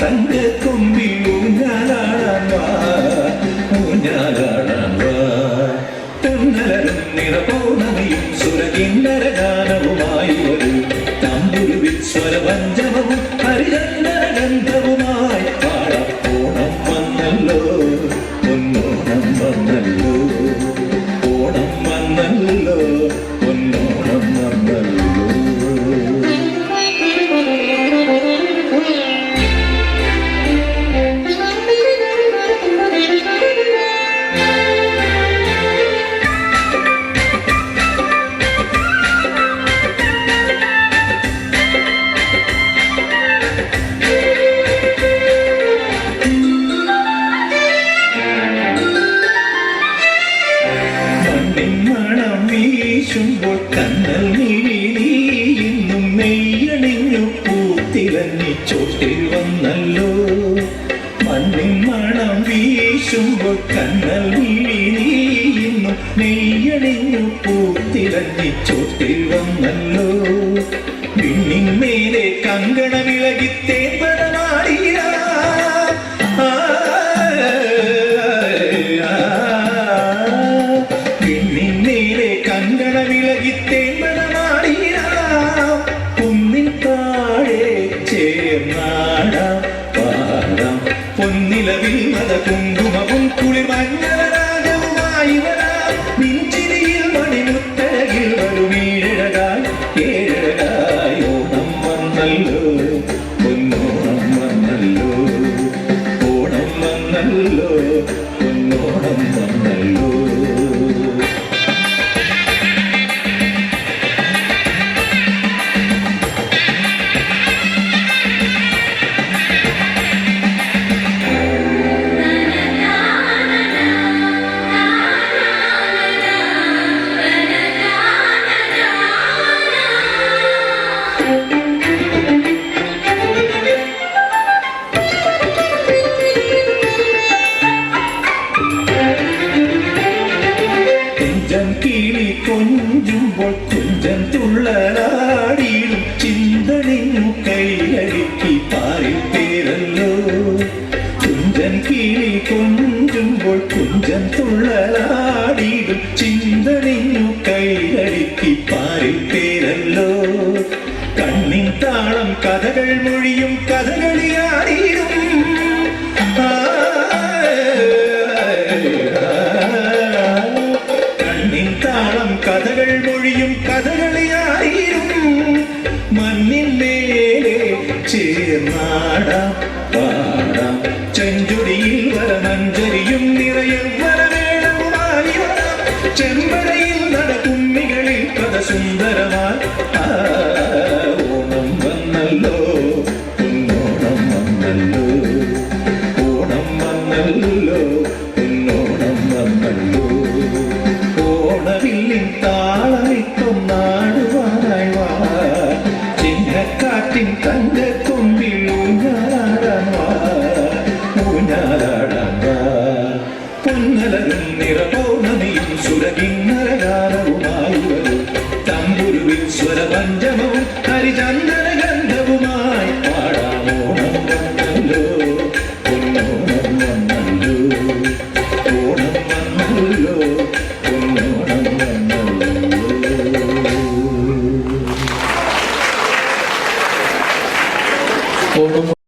തന്റെ തുമ്പി ഊഞ്ഞാലാടാൻ വാ ഊഞ്ഞാലാടാൻ വാ തന്നലരും നിറപൗർണമിയും സുരകിന്നര പൂത്തിലഞ്ഞി ചോട്ടിൽ വന്നല്ലോ മണ്ണിൻ മണം വീശുമ്പോൾ കണ്ണൽ ഇന്നും നെയ്യണിഞ്ഞു പൂത്തിറങ്ങി ചോട്ടിൽ വന്നല്ലോ പിന്നിൻ മേലെ കങ്കണ വിളകിത്തേ തേപ്പരമാടിയ குளிர் மன்னவராக കുഞ്ചൻ തുള്ളലാടിയും ചിന്തണിഞ്ഞു കൈയടിക്കി പാറിൽ പേരല്ലോ കുഞ്ചൻ കിളി കൊഞ്ചുമ്പോൾ കുഞ്ചൻ തുള്ളലാടിയും ചിന്തണിഞ്ഞു കൈയടിക്കി പാറിൽ പേരല്ലോ കണ്ണിൻ താളം കഥകൾ മൊഴിയും കഥകളിയാടിയും ചേർന്നാടാം പാടാം ചെഞ്ചുടിയിൽ വരമഞ്ചരിയും നിറയെ വരവേണവുമായി വരാം ചെമ്പടയിൽ നടകുമ്മികളിൽ പദസുന്ദരമായി ആ, ഓണം വന്നല്ലോ പൊന്നോണം വന്നല്ലോ. ഓണം വന്നല്ലോ പൊന്നോണം വന്നല്ലോ. ഓണവില്ലിൻ താളമിപ്പം നാടുവാനായി വാ. ചിഹ്നക്കാറ്റിൻ തങ്കക്കൊമ്പിൽ പൊന്നലരും നീ സുരകിന്നരഗാനവുമായി